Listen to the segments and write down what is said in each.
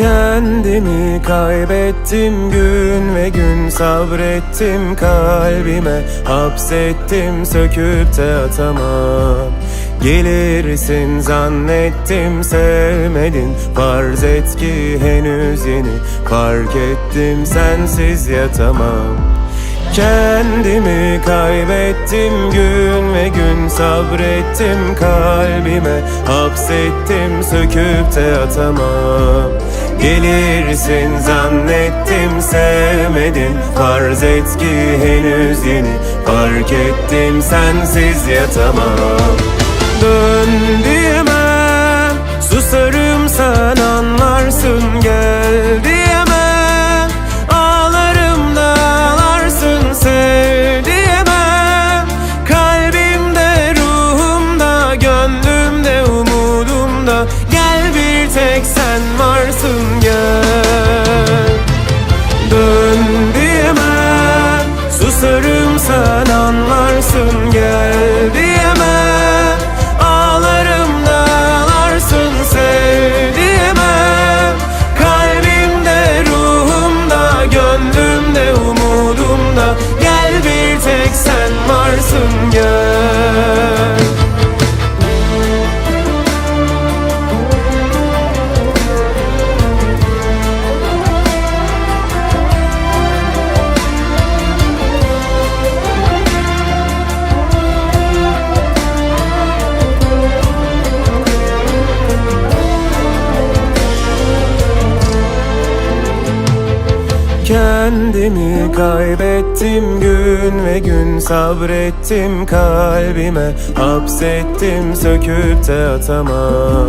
Kendimi kaybettim gün ve gün. Sabrettim kalbime Hapsettim söküp de atamam. Gelirsin zannettim sevmedin. Farz et ki henüz yeni Fark ettim sensiz yatamam Kendimi kaybettim gün ve gün sabrettim kalbime Hapsettim söküp de atamam. Gelirsin zannettim sevmedin Farz et ki henüz yeni Fark ettim sensiz yatamam. Dön Susarım sen tek sen varsın Gel Kendimi kaybettim gün ve gün. Sabrettim kalbime Hapsettim söküp de atamam.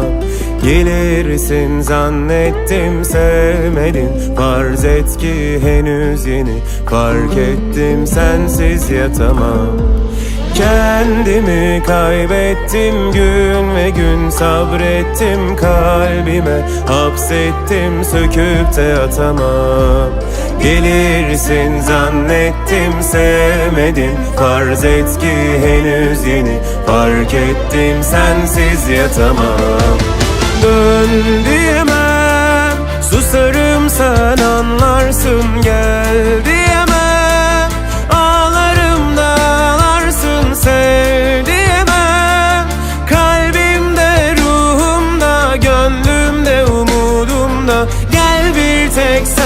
Gelirsin zannettim sevmedin. Farz et ki henüz yeni Fark ettim sensiz yatamam. Kendimi kaybettim gün ve gün. Sabrettim kalbime Hapsettim söküp de atamam Gelirsin zannettim sevmedin Farz et ki henüz yeni Fark ettim sensiz yatamam. Dön diyemem Susarım sen anlarsın. Gel diyemem Ağlarım da ağlarsın Sev diyemem Kalbimde, ruhumda Gönlümde, umudumda. Gel bir tek sen